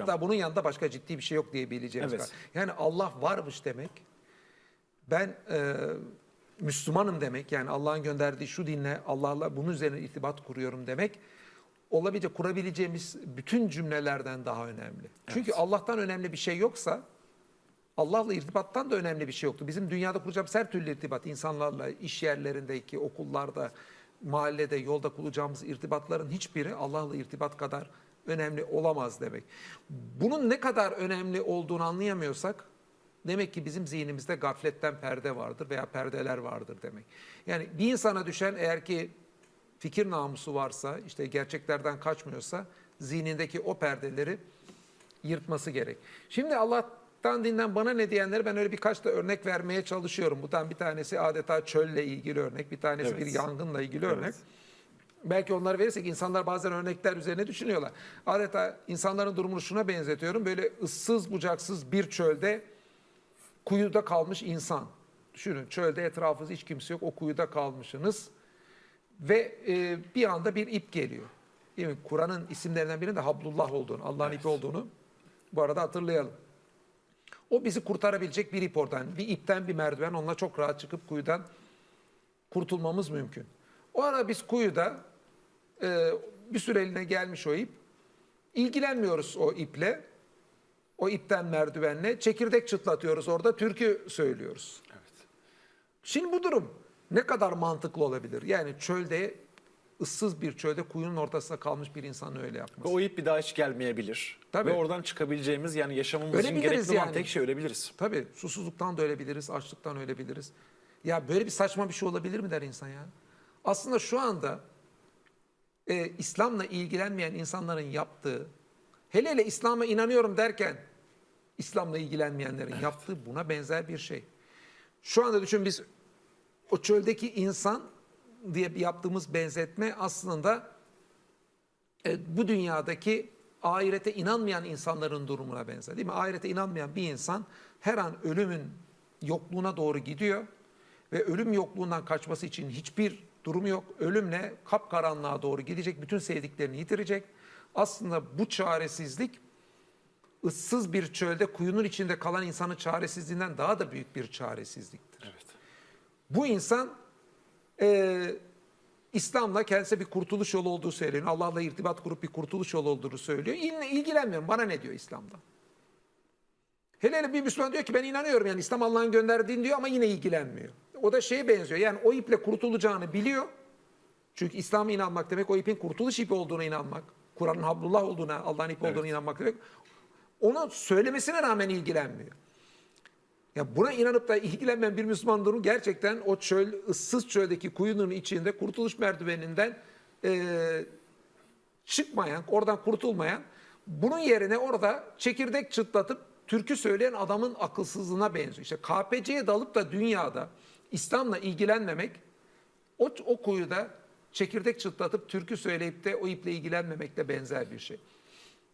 Hatta bunun yanında başka ciddi bir şey yok diyebileceğimiz Evet. kadar. Yani Allah varmış demek. Ben e, Müslümanım demek. Yani Allah'ın gönderdiği şu dinle Allah'la bunun üzerine irtibat kuruyorum demek. Olabilecek kurabileceğimiz bütün cümlelerden daha önemli. Çünkü Allah'tan önemli bir şey yoksa Allah'la irtibattan da önemli bir şey yoktu. Bizim dünyada kuracağımız her türlü irtibat, insanlarla, iş yerlerindeki, okullarda, mahallede, yolda kuracağımız irtibatların hiçbiri Allah'la irtibat kadar önemli olamaz demek. Bunun ne kadar önemli olduğunu anlayamıyorsak demek ki bizim zihnimizde gafletten perde vardır veya perdeler vardır demek. Yani bir insana düşen eğer ki fikir namusu varsa, işte gerçeklerden kaçmıyorsa zihnindeki o perdeleri yırtması gerek. Şimdi Allah'tan dinden bana ne diyenleri ben öyle birkaç da örnek vermeye çalışıyorum. Bundan bir tanesi adeta çölle ilgili örnek, bir tanesi Evet. bir yangınla ilgili Evet. örnek. Belki onları verirsek insanlar bazen örnekler üzerine düşünüyorlar. Adeta insanların durumunu şuna benzetiyorum. Böyle ıssız bucaksız bir çölde kuyuda kalmış insan. Düşünün çölde etrafınızda hiç kimse yok. O kuyuda kalmışsınız. Ve e, bir anda bir ip geliyor. Değil mi? Kur'an'ın isimlerinden birinin de Hablullah olduğunu, Allah'ın ipi olduğunu bu arada hatırlayalım. O bizi kurtarabilecek bir ip oradan. Bir ipten bir merdiven onunla çok rahat çıkıp kuyudan kurtulmamız mümkün. O ara biz kuyuda e, bir süreliğine gelmiş o ip. İlgilenmiyoruz o iple. O ipten merdivenle çekirdek çıtlatıyoruz orada türkü söylüyoruz. Evet. Şimdi bu durum ne kadar mantıklı olabilir? Yani çölde ıssız bir çölde kuyunun ortasında kalmış bir insan öyle Ve yapması. o ip bir daha hiç gelmeyebilir. Tabii. Ve oradan çıkabileceğimiz yani yaşamamız için Ölebiliriz gerekli olan yani. tek şey ölebiliriz. Tabii susuzluktan da ölebiliriz, açlıktan ölebiliriz. Ya böyle bir saçma bir şey olabilir mi der insan ya? Aslında şu anda e, İslam'la ilgilenmeyen insanların yaptığı, hele hele İslam'a inanıyorum derken İslam'la ilgilenmeyenlerin yaptığı buna benzer bir şey. Şu anda düşün biz o çöldeki insan diye yaptığımız benzetme aslında e, bu dünyadaki ahirete inanmayan insanların durumuna benzer değil mi? Ahirete inanmayan bir insan her an ölümün yokluğuna doğru gidiyor ve ölüm yokluğundan kaçması için hiçbir durum yok. Ölümle kapkaranlığa doğru gidecek, bütün sevdiklerini yitirecek. Aslında bu çaresizlik ıssız bir çölde kuyunun içinde kalan insanın çaresizliğinden daha da büyük bir çaresizliktir. Evet. Bu insan e, İslam'la kendisine bir kurtuluş yolu olduğu söyleniyor. Allah'la irtibat kurup bir kurtuluş yolu olduğunu söylüyor. İl, ilgilenmiyorum. Bana ne diyor İslam'da? Hele hele bir Müslüman diyor ki ben inanıyorum yani İslam Allah'ın gönderdiğini diyor ama yine ilgilenmiyor. O da şeye benziyor. Yani o iple kurtulacağını biliyor. Çünkü İslam'a inanmak demek o ipin kurtuluş ipi olduğuna inanmak. Kur'an'ın hablullah olduğuna, Allah'ın ipi olduğuna inanmak demek. Onu söylemesine rağmen ilgilenmiyor. Ya buna inanıp da ilgilenmeyen bir Müslüman durumu gerçekten o çöl, ıssız çöldeki kuyunun içinde kurtuluş merdiveninden eee, çıkmayan, oradan kurtulmayan, bunun yerine orada çekirdek çıtlatıp türkü söyleyen adamın akılsızlığına benziyor. İşte KPC'ye dalıp da dünyada İslam'la ilgilenmemek, o, o kuyuda çekirdek çıtlatıp türkü söyleyip de o iple ilgilenmemekle benzer bir şey.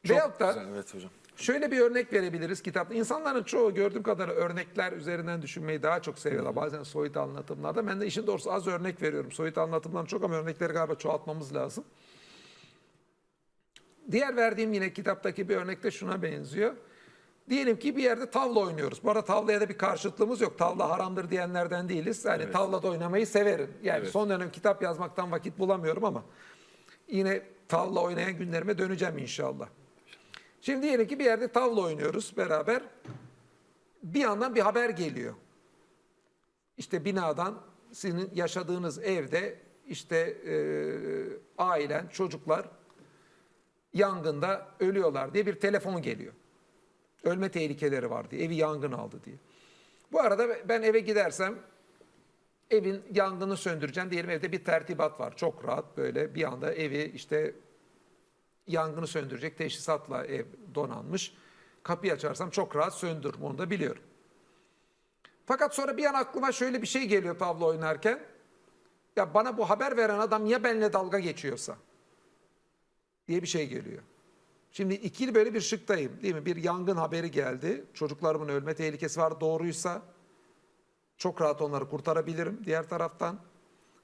Çok Veyahut da güzel, evet hocam. Şöyle bir örnek verebiliriz kitapta. İnsanların çoğu gördüğüm kadarıyla örnekler üzerinden düşünmeyi daha çok seviyorlar. Bazen soyut anlatımlarda. Ben de işin doğrusu az örnek veriyorum. Soyut anlatımdan çok ama örnekleri galiba çoğaltmamız lazım. Diğer verdiğim yine kitaptaki bir örnekte şuna benziyor. Diyelim ki bir yerde tavla oynuyoruz. Bu arada tavlaya da bir karşıtlığımız yok. Tavla haramdır diyenlerden değiliz. Yani Evet. tavlada oynamayı severim. Yani Evet. son dönem kitap yazmaktan vakit bulamıyorum ama yine tavla oynayan günlerime döneceğim inşallah. Şimdi diyelim ki bir yerde tavla oynuyoruz beraber. Bir yandan bir haber geliyor. İşte binadan sizin yaşadığınız evde işte e, ailen, çocuklar yangında ölüyorlar diye bir telefon geliyor. Ölme tehlikeleri var diye, evi yangın aldı diye. Bu arada ben eve gidersem evin yangını söndüreceğim. Diyelim evde bir tertibat var. Çok rahat böyle bir anda evi işte yangını söndürecek teşhisatla ev donanmış. Kapıyı açarsam çok rahat söndürürüm onu da biliyorum. Fakat sonra bir an aklıma şöyle bir şey geliyor tavla oynarken. Ya bana bu haber veren adam ya benimle dalga geçiyorsa diye bir şey geliyor. Şimdi ikili böyle bir şıktayım değil mi? Bir yangın haberi geldi. Çocuklarımın ölme tehlikesi var doğruysa çok rahat onları kurtarabilirim diğer taraftan.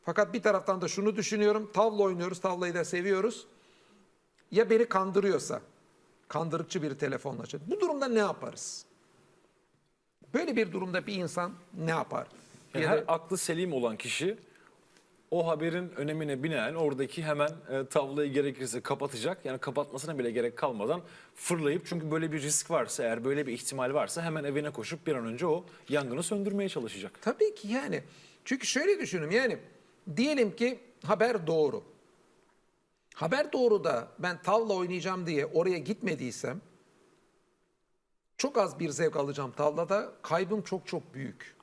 Fakat bir taraftan da şunu düşünüyorum. Tavla oynuyoruz, tavlayı da seviyoruz. Ya beni kandırıyorsa, Kandırıkçı bir telefonla açıyor. Bu durumda ne yaparız? Böyle bir durumda bir insan ne yapar? Yani Ya her da- aklı selim olan kişi o haberin önemine binaen oradaki hemen e, tavlayı gerekirse kapatacak. Yani kapatmasına bile gerek kalmadan fırlayıp çünkü böyle bir risk varsa eğer böyle bir ihtimal varsa hemen evine koşup bir an önce o yangını söndürmeye çalışacak. Tabii ki yani. Çünkü şöyle düşünün yani diyelim ki haber doğru. Haber doğru da ben tavla oynayacağım diye oraya gitmediysem çok az bir zevk alacağım tavlada. Kaybım çok çok büyük.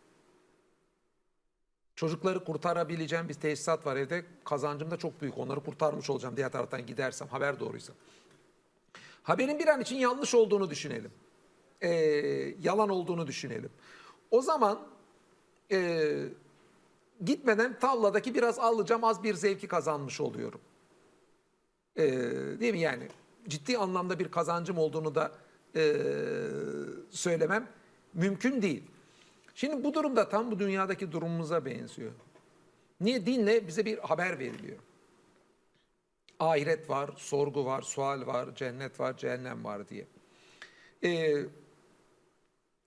Çocukları kurtarabileceğim bir tesisat var evde. Kazancım da çok büyük. Onları kurtarmış olacağım diğer taraftan gidersem haber doğruysa. Haberin bir an için yanlış olduğunu düşünelim. Ee, yalan olduğunu düşünelim. O zaman e, gitmeden tavladaki biraz alacağım az bir zevki kazanmış oluyorum. E, değil mi yani ciddi anlamda bir kazancım olduğunu da e, söylemem mümkün değil. Şimdi bu durumda tam bu dünyadaki durumumuza benziyor. Niye dinle bize bir haber veriliyor. Ahiret var, sorgu var, sual var, cennet var, cehennem var diye. Ee,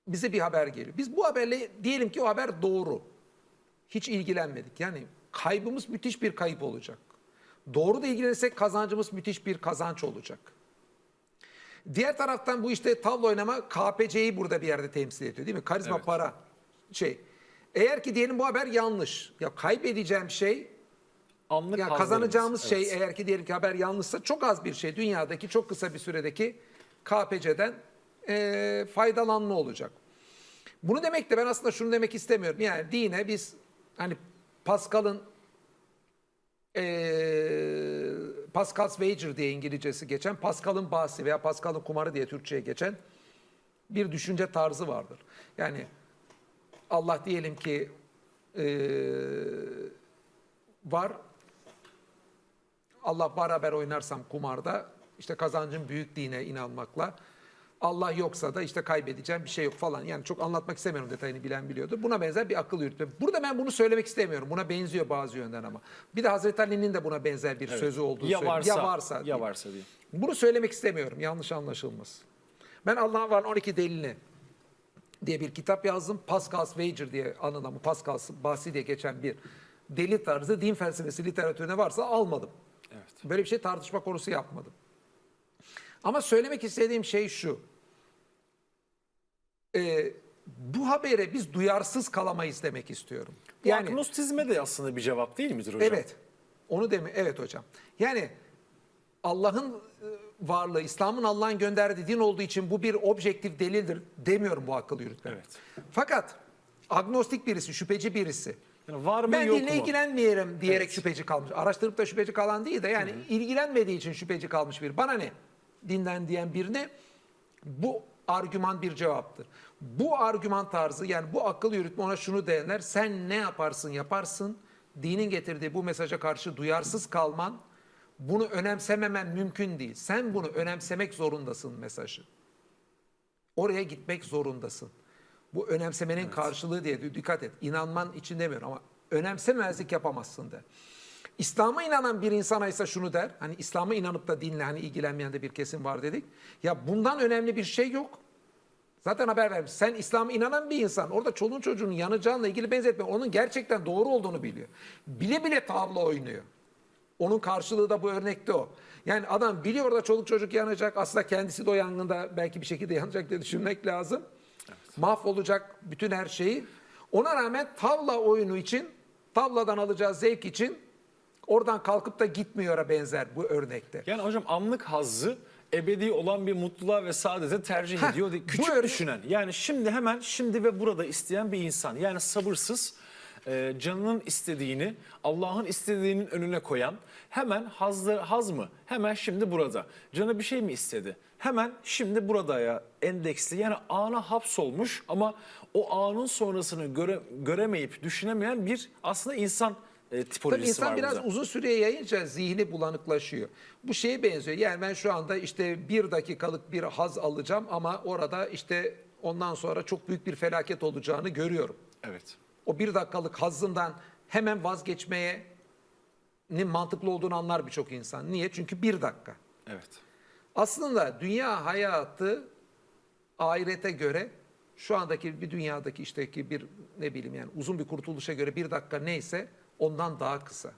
bize bir haber geliyor. Biz bu haberle diyelim ki o haber doğru. Hiç ilgilenmedik. Yani kaybımız müthiş bir kayıp olacak. Doğru da ilgilenirsek kazancımız müthiş bir kazanç olacak. Diğer taraftan bu işte tavla oynama KPC'yi burada bir yerde temsil ediyor değil mi? Karizma Evet. para şey. Eğer ki diyelim bu haber yanlış. Ya kaybedeceğim şey Anlık ya kazanacağımız şey evet. eğer ki diyelim ki haber yanlışsa çok az bir şey dünyadaki çok kısa bir süredeki KPC'den eee faydalanma olacak. Bunu demek de ben aslında şunu demek istemiyorum. Yani dine biz hani Pascal'ın eee Pascal's Wager diye İngilizcesi geçen Pascal'ın bahsi veya Pascal'ın kumarı diye Türkçe'ye geçen bir düşünce tarzı vardır. Yani Allah diyelim ki eee var. Allah beraber oynarsam kumarda işte kazancım büyük dine inanmakla. Allah yoksa da işte kaybedeceğim bir şey yok falan. Yani çok anlatmak istemiyorum detayını bilen biliyordur. Buna benzer bir akıl yürütme. Burada ben bunu söylemek istemiyorum. Buna benziyor bazı yönden ama. Bir de Hazreti Ali'nin de buna benzer bir Evet. sözü olduğu ya söyleniyor. varsa, ya varsa. ya varsa diye. Bunu söylemek istemiyorum. Yanlış anlaşılmasın. Ben Allah'ın var 12 delilini diye bir kitap yazdım. Pascal's Wager diye anılan bu Pascal's bahsi diye geçen bir deli tarzı din felsefesi literatürüne varsa almadım. Evet. Böyle bir şey tartışma konusu yapmadım. Ama söylemek istediğim şey şu. Ee, bu habere biz duyarsız kalamayız demek istiyorum. Bu agnostizme de aslında bir cevap değil midir hocam? Evet. Onu deme. Evet hocam. Yani Allah'ın e, varlığı, İslam'ın Allah'ın gönderdiği din olduğu için bu bir objektif delildir demiyorum bu akıl yürütme. Evet. Fakat agnostik birisi, şüpheci birisi. Yani var mı Ben yok dinle mu? ilgilenmeyelim diyerek Evet. şüpheci kalmış. Araştırıp da şüpheci kalan değil de yani ilgilenmediği için şüpheci kalmış bir. Bana ne? Dinden diyen birine bu argüman bir cevaptır. Bu argüman tarzı yani bu akıl yürütme ona şunu derler. Sen ne yaparsın yaparsın. Dinin getirdiği bu mesaja karşı duyarsız kalman bunu önemsememen mümkün değil. Sen bunu önemsemek zorundasın mesajı. Oraya gitmek zorundasın. Bu önemsemenin karşılığı diye dikkat et. İnanman için demiyorum ama önemsemezlik yapamazsın de. İslam'a inanan bir insana ise şunu der. Hani İslam'a inanıp da dinle hani ilgilenmeyen de bir kesim var dedik. Ya bundan önemli bir şey yok. Zaten haber vermiş. Sen İslam'a inanan bir insan. Orada çoluğun çocuğunun yanacağınla ilgili benzetme. Onun gerçekten doğru olduğunu biliyor. Bile bile tavla oynuyor. Onun karşılığı da bu örnekte o. Yani adam biliyor da çoluk çocuk yanacak. Aslında kendisi de o yangında belki bir şekilde yanacak diye düşünmek lazım. Mahvolacak bütün her şeyi. Ona rağmen tavla oyunu için, tavladan alacağı zevk için oradan kalkıp da gitmiyora benzer bu örnekte. Yani hocam anlık hazzı ebedi olan bir mutluluğa ve saadete tercih Heh, ediyor. Küçük düşünen yani şimdi hemen şimdi ve burada isteyen bir insan yani sabırsız e, canının istediğini Allah'ın istediğinin önüne koyan hemen hazlı, haz mı hemen şimdi burada canı bir şey mi istedi hemen şimdi burada ya endeksli yani ana hapsolmuş ama o anın sonrasını göre, göremeyip düşünemeyen bir aslında insan e, Tabii tipolojisi insan var biraz burada. uzun süreye yayınca zihni bulanıklaşıyor. Bu şeye benziyor. Yani ben şu anda işte bir dakikalık bir haz alacağım ama orada işte ondan sonra çok büyük bir felaket olacağını görüyorum. Evet. O bir dakikalık hazzından hemen vazgeçmeye mantıklı olduğunu anlar birçok insan. Niye? Çünkü bir dakika. Evet. Aslında dünya hayatı ahirete göre şu andaki bir dünyadaki işteki bir ne bileyim yani uzun bir kurtuluşa göre bir dakika neyse ondan daha kısa.